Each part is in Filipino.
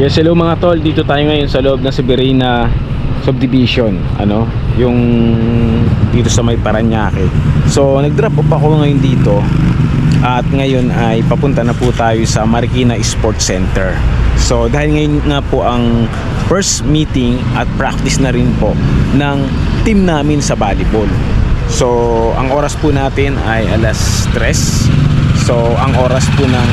Yes, hello mga tol. Dito tayo ngayon sa loob ng Severina Subdivision. Ano? Yung dito sa may Paranaque. So, nag-drop off ako ngayon dito. At ngayon ay papunta na po tayo sa Marikina Sports Center. So, dahil ngayon nga po ang first meeting at practice na rin po ng team namin sa volleyball. So, ang oras po natin ay alas 3. So, ang oras po ng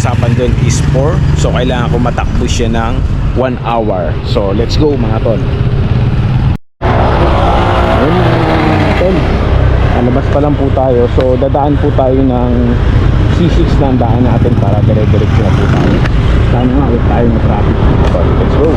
usapan doon is 4. So, kailangan ko matakbo siya ng 1 hour. So, let's go mga tol. Ayun mga tol. Pa lang po tayo. So, dadaan po tayo ng C6 na ang daan natin para dire-diretso na po tayo. Sana nga, ulit tayo ng traffic. So, let's go.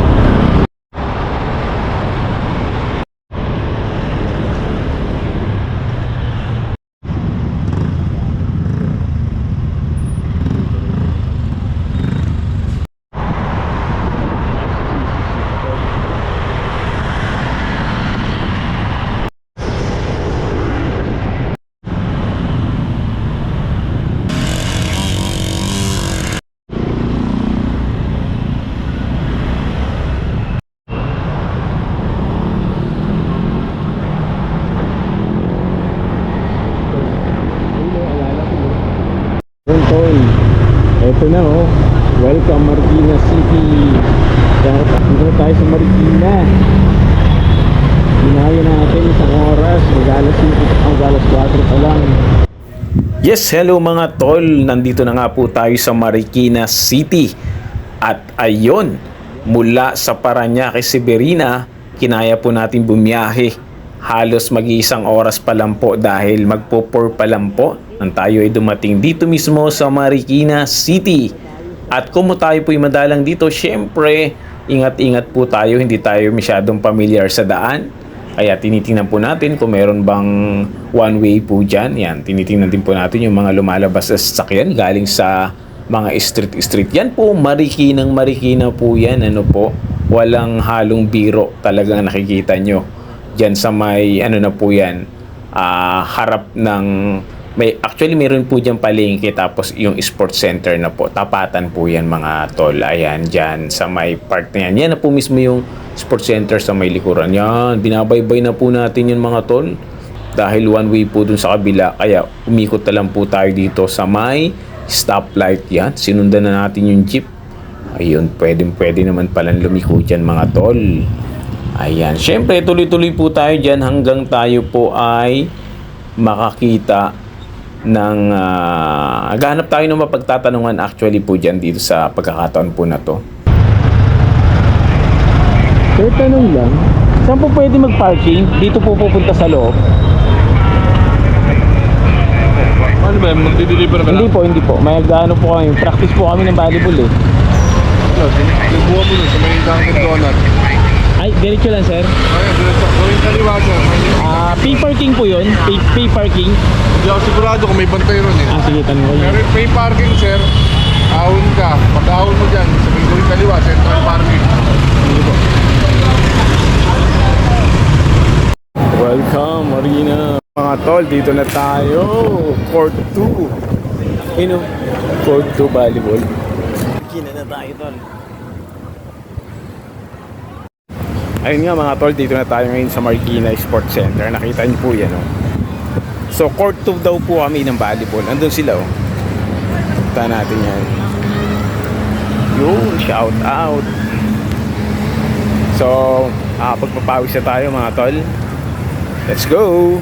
Tol. Eto na oh. Welcome Marikina City. Dito tayo sa Marikina. Ginaya natin isang oras. Mag-alas 5 ang alas 4 pa lang. Yes, hello mga tol. Nandito na nga po tayo sa Marikina City. At ayon, mula sa Paranaque, Severina, kinaya po natin bumiyahe. Halos mag-iisang oras pa lang po dahil magpo-4 pa lang po nang tayo ay dumating dito mismo sa Marikina City. At kung tayo po'y madalang dito, syempre, ingat-ingat po tayo, hindi tayo masyadong familiar sa daan. Kaya tinitingnan po natin kung meron bang one way po dyan. Yan, tinitingnan din po natin yung mga lumalabas sa sasakyan galing sa mga street-street. Yan po, Marikinang Marikina po yan. Ano po, walang halong biro talagang nakikita nyo. Dyan sa may, ano na po yan, ah, harap ng may actually meron po diyan palengke tapos yung sports center na po. Tapatan po yan mga tol. Ayan diyan sa may part na yan. Yan na po mismo yung sports center sa may likuran. Yan binabaybay na po natin yung mga tol. Dahil one way po dun sa kabila kaya umikot na lang po tayo dito sa may stoplight yan. Sinundan na natin yung jeep. Ayun pwedeng pwede naman palang lumiko dyan mga tol ayan syempre tuloy-tuloy po tayo dyan hanggang tayo po ay makakita ng uh, naghahanap tayo ng mapagtatanungan actually po dyan dito sa pagkakataon po na to. Pero tanong lang, saan po pwede mag-parking? Dito po pupunta sa loob? Ano ba, magdi-deliver ka Hindi po, hindi po. May ano po kami, practice po kami ng volleyball eh. Libuha mo dun sa may Dunkin Donut. Ay, diretso lang sir. Dun sa gawin kaliwa. May- Ah, pay parking po yun. Pay, pay parking. Hindi ako sigurado kung may bantay ron eh. Ah, sige, tanong ko Pero yun. may parking sir, ahon ka. Pag ahon mo dyan, sa may gawin kaliwa, central parking. Welcome, Marina. Mga tol, dito na tayo. Court 2. Ino? Court 2 volleyball. Kina na tayo, tol. Ayun nga mga tol, dito na tayo ngayon sa Marikina Sports Center. Nakita niyo po yan, oh. So, court 2 daw po kami ng volleyball. Andun sila, oh. Punta natin yan. Yun, shout out. So, ah, pagpapawis na tayo mga tol. Let's go!